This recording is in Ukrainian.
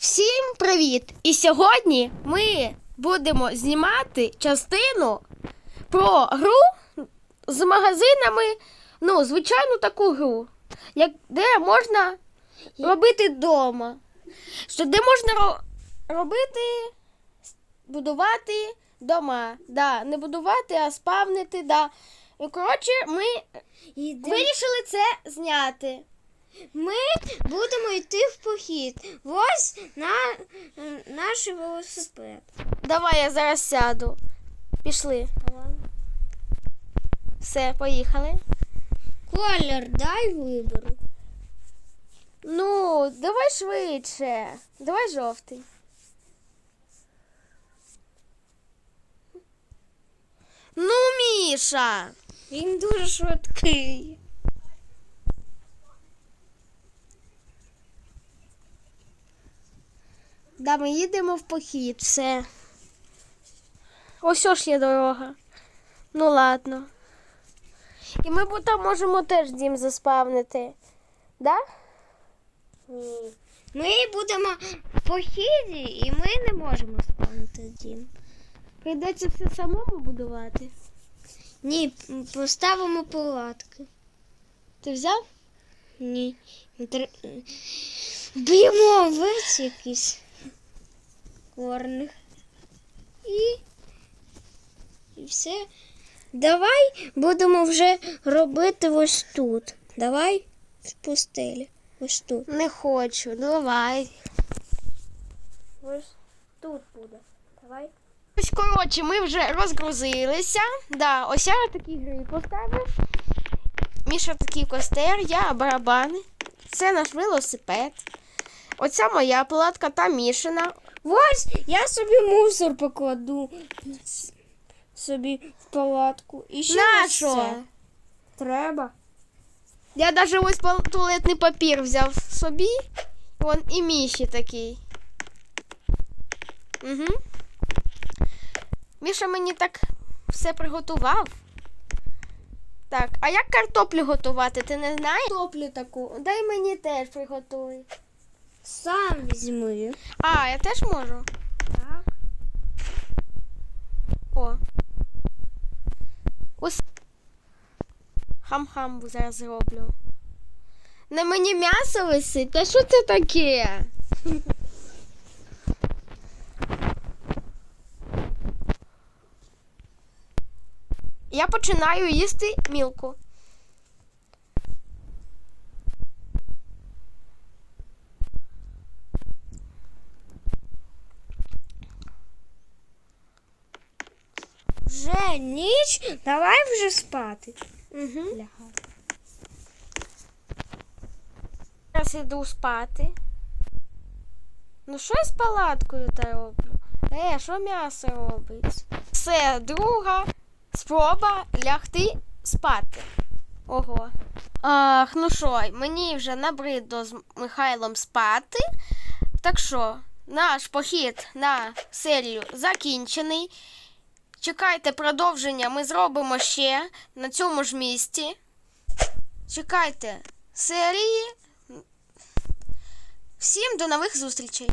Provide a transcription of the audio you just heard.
Всім привіт! І сьогодні ми будемо знімати частину про гру з магазинами, ну, звичайну таку гру, як, де можна робити вдома. Що де можна ро- робити, будувати дома. Да, не будувати, а спавнити, да. І, коротше, ми вирішили це зняти. Ми будемо йти в похід. Ось на, наш велосипед. Давай я зараз сяду. Пішли. Все, поїхали. Колір дай виберу. Ну, давай швидше. Давай жовтий. Ну, Міша. Він дуже швидкий. Да, ми їдемо в похід, все. Ось ж є дорога. Ну ладно. І ми там можемо теж дім заспавнити. Да? Ні. Ми будемо в похіді і ми не можемо спавнити дім. Прийдеться все самому будувати. Ні, поставимо палатки. Ти взяв? Ні. Б'ємо весь якийсь корних. І, і все. Давай будемо вже робити ось тут. Давай в пустелі. Ось тут. Не хочу, давай. Ось тут буде. Давай. Ось, коротше, ми вже розгрузилися. Да, ось я такі гри поставив. Міша такий костер, я барабани. Це наш велосипед. Оця моя палатка та Мішина. Ось я собі мусор покладу собі в палатку. І ще ось Нащо? це. Треба. Я навіть ось пал- туалетний папір взяв собі. Вон і Міші такий. Угу. Міша мені так все приготував. Так, а як картоплю готувати? Ти не знаєш? Картоплю таку. Дай мені теж приготуй. Сам візьми. А, я теж можу. Так. О. Ось. Хам-хам зараз зроблю. На мені м'ясо висить. Та що це таке? Я починаю їсти мілку. Вже ніч, давай вже спати. Угу. Лягати. Зараз іду спати. Ну що я з палаткою та роблю? Е, що м'ясо робить? Все, друга спроба лягти спати. Ого. Ах, ну що, мені вже набридло з Михайлом спати. Так що, наш похід на серію закінчений. Чекайте продовження, ми зробимо ще на цьому ж місці. Чекайте серії. Всім до нових зустрічей!